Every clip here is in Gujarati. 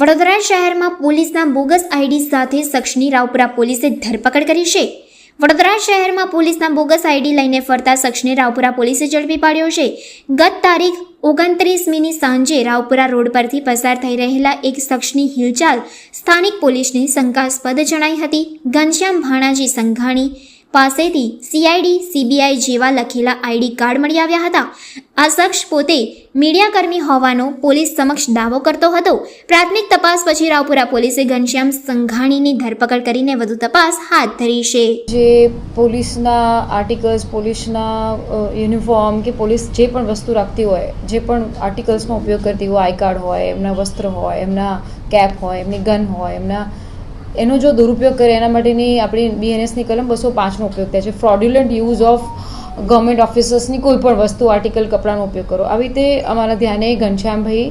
વડોદરા શહેરમાં પોલીસના બોગસ આઈડી સાથે શખ્સની રાવપુરા પોલીસે ધરપકડ કરી છે. વડોદરા શહેરમાં પોલીસના બોગસ આઈડી લઈને ફરતા શખ્સને રાવપુરા પોલીસે ઝડપી પાડ્યો છે. ગત તારીખ ઓગણત્રીસમીની સાંજે રાવપુરા રોડ પરથી પસાર થઈ રહેલા એક શખ્સની હિલચાલ સ્થાનિક પોલીસને શંકાસ્પદ જણાઈ હતી. ઘનશ્યામ ભાણાજી સંઘાણી પાસેથી સીઆઈડી સીબીઆઈ જેવા લખેલા આઈડી કાર્ડ મળી આવ્યા હતા. આ શખ્સ પોતે મીડિયાકર્મી હોવાનો પોલીસ સમક્ષ દાવો કરતો હતો. પ્રાથમિક તપાસ પછી રાવપુરા પોલીસે ઘનશ્યામ સંઘાણીની ધરપકડ કરીને વધુ તપાસ હાથ ધરી છે. જે પોલીસના આર્ટિકલ્સ, પોલીસના યુનિફોર્મ કે પોલીસ જે પણ વસ્તુ રાખતી હોય, જે પણ આર્ટિકલ્સનો ઉપયોગ કરતી હોય, આઈ કાર્ડ હોય, એમના વસ્ત્ર હોય, એમના કેપ હોય, એમની ગન હોય, એમના એનો જો દુરુપયોગ કરે, એના માટેની આપણી બીએનએસની કલમ બસો પાંચનો ઉપયોગ થાય છે. ફ્રોડ્યુલન્ટ યુઝ ઓફ ગવર્મેન્ટ ઓફિસર્સની કોઈ પણ વસ્તુ આર્ટિકલ કપડાનો ઉપયોગ કરો. આવી રીતે અમારા ધ્યાને ઘનશ્યામભાઈ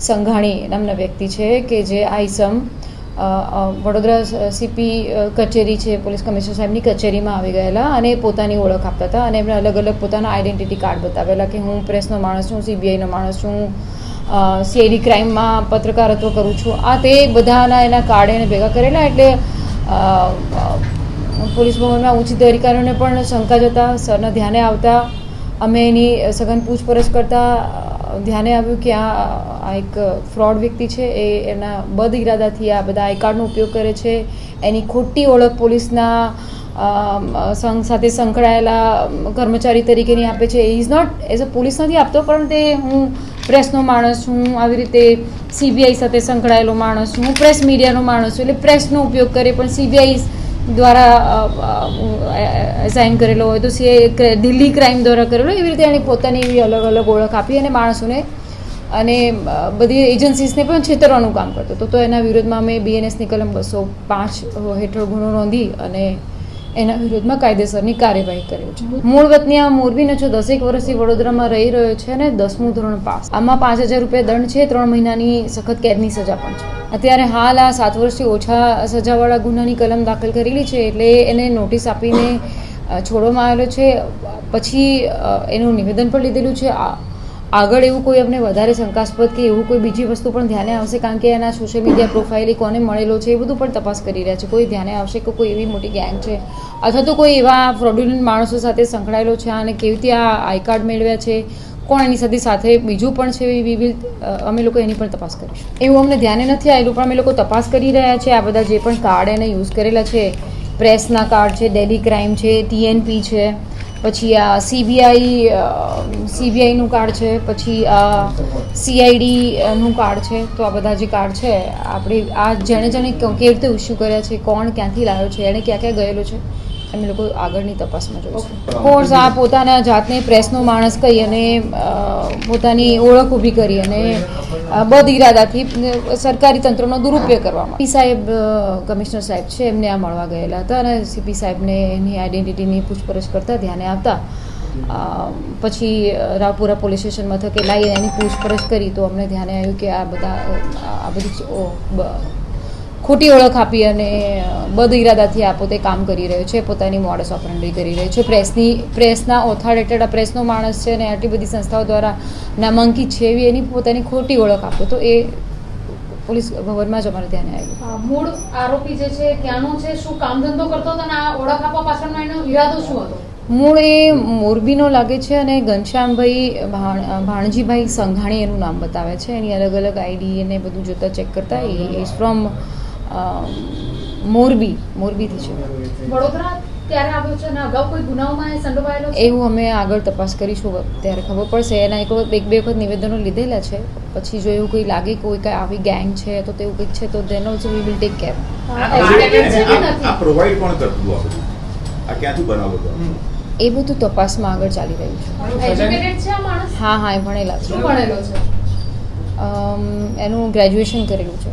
સંઘાણી નામના વ્યક્તિ છે કે જે આઈસમ વડોદરા સીપી કચેરી છે, પોલીસ કમિશનર સાહેબની કચેરીમાં આવી ગયેલા અને પોતાની ઓળખ આપતા હતા અને એમણે અલગ અલગ પોતાના આઈડેન્ટિટી કાર્ડ બતાવેલા કે હું પ્રેસનો માણસ છું સીબીઆઈનો માણસ છું સીઆઈડી ક્રાઇમમાં પત્રકારત્વ કરું છું. આ તે બધાના એના કાર્ડ એને ભેગા કરેલા એટલે પોલીસ ભવનમાં ઉચ્ચ અધિકારીઓને પણ શંકા જતા, સરના ધ્યાને આવતા, અમે એની સઘન પૂછપરછ કરતા, ધ્યાને આવ્યું કે આ એક ફ્રોડ વ્યક્તિ છે, એ એના બદ ઇરાદાથી આ બધા આઈ કાર્ડનો ઉપયોગ કરે છે. એની ખોટી ઓળખ પોલીસના સંઘ સાથે સંકળાયેલા કર્મચારી તરીકેની આપે છે. Is not as a police નથી આપતો પણ તે હું પ્રેસનો માણસ છું હું આવી રીતે સીબીઆઈ સાથે સંકળાયેલો માણસ છું હું પ્રેસ મીડિયાનો માણસ છું, એટલે પ્રેસનો ઉપયોગ કરે પણ સીબીઆઈ દ્વારા સાઇન કરેલો હોય તો સીએ દિલ્હી ક્રાઇમ દ્વારા કરેલો, એવી રીતે એણે પોતાની એવી અલગ અલગ ઓળખ આપી અને માણસોને અને બધી એજન્સીસને પણ છેતરવાનું કામ કરતો તો એના વિરોધમાં અમે બીએનએસની કલમ બસો પાંચ હેઠળ ગુનો નોંધી અને એના વિરોધમાં કાયદેસરની કાર્યવાહી કર્યો છે. મૂળ વતની આ મોરબીનો છો દસેક વર્ષથી વડોદરામાં રહી રહ્યો છે અને દસમું ધોરણ પાસ. આમાં પાંચ હજાર રૂપિયા દંડ છે, ત્રણ મહિનાની સખત કેદની સજા પણ છે. અત્યારે હાલ આ સાત વર્ષથી ઓછા સજાવાળા ગુનાની કલમ દાખલ કરેલી છે એટલે એને નોટિસ આપીને છોડવામાં આવેલો છે. પછી એનું નિવેદન પણ લીધેલું છે. આગળ એવું કોઈ અમને વધારે શંકાસ્પદ કે એવું કોઈ બીજી વસ્તુ પણ ધ્યાને આવશે? કારણ કે એના સોશિયલ મીડિયા પ્રોફાઇલ કોને મળેલો છે એ બધું પણ તપાસ કરી રહ્યા છે. કોઈ ધ્યાને આવશે કે કોઈ એવી મોટી ગેંગ છે? અથવા તો કોઈ એવા ફ્રોડ્યુલન્ટ માણસો સાથે સંકળાયેલો છે અને કેવી રીતે આ આઈ કાર્ડ મેળવ્યા છે? કોણ એની સાથે સાથે બીજું પણ છે? વી વિલ અમે લોકો એની પણ તપાસ કરીશું. એવું અમને ધ્યાને નથી આવેલું, પણ અમે લોકો તપાસ કરી રહ્યા છે. આ બધા જે પણ કાર્ડ એને યુઝ કરેલા છે પ્રેસના કાર્ડ છે ડેલી ક્રાઇમ છે ટીએનપી છે પછી આ સીબીઆઈ સીબીઆઈનું કાર્ડ છે, પછી આ સીઆઈડીનું કાર્ડ છે, તો આ બધા જે કાર્ડ છે, આપણે આ જેણે જેણે કેવી રીતે ઇસ્યુ કર્યા છે, કોણ ક્યાંથી લાવ્યો છે, એણે ક્યાં ક્યાં ગયેલો છે અમે લોકો આગળની તપાસમાં જોઈશું. કોર્સ આ પોતાના જાતને પ્રેસનો માણસ કહી અને પોતાની ઓળખ ઊભી કરી અને બદ ઇરાદાથી સરકારી તંત્રનો દુરુપયોગ કરવામાં પી સાહેબ કમિશનર સાહેબ છે એમને આ મળવા ગયેલા હતા અને સીપી સાહેબને એની આઈડેન્ટિટીની પૂછપરછ કરતા ધ્યાને આવતા. પછી રાવપુરા પોલીસ સ્ટેશન મથકે લાવી એની પૂછપરછ કરી તો અમને ધ્યાને આવ્યું કે આ બધા આ બધી ખોટી ઓળખ આપી અને બદ ઇરાદાથી આ પોતે કામ કરી રહ્યો છે પોતાની મોડસ ઓપરેન્ડી કરી રહ્યો છે. પ્રેસની પ્રેસના ઓથોરિટેડ પ્રેસનો માણસ છે અને આટલી બધી સંસ્થાઓ દ્વારા નામાંકિત છે એવી એની પોતાની ખોટી ઓળખ આપો તો એ પોલીસ ભવનમાં જ અમારે ધ્યાને આવ્યું મૂળ આરોપી જે છે ક્યાંનો છે શું કામ ધંધો કરતો હતો અને આ ઓળખ આપવા પાછળનો એનો ઈરાદો શું હતો? મૂળ એ મોરબીનો લાગે છે અને ઘનશ્યામભાઈ ભાણ ભાણજીભાઈ સંઘાણી એનું નામ બતાવે છે. એની અલગ અલગ આઈડી અને બધું જોતા ચેક કરતા એ ઇઝ ફ્રોમ મોરબી મોરબીથી છે. વડોદરા ત્યારે આવ્યો છે અને અગાઉ કોઈ ગુનાઓમાં એ સંડોવાયેલો એવું અમે આગળ તપાસ કરીશું ત્યારે ખબર પડશે. એના એક વખત- એક બે વખત નિવેદનો લીધેલા છે. પછી જો એવું કંઈ લાગે કોઈ કાંઈ આવી ગેંગ છે તો તેવું કંઈક છે તો તેનો also we will take care આ પ્રોવાઈડ કોણ કરતું આ ક્યાંથી બનાવો એ બધું તપાસમાં આગળ ચાલી રહ્યું છે. એજ્યુકેટેડ છે આ માણસ? હા હા એ ભણેલા છે. શું ભણેલો છે? એનું ગ્રેજ્યુએશન કરેલું છે.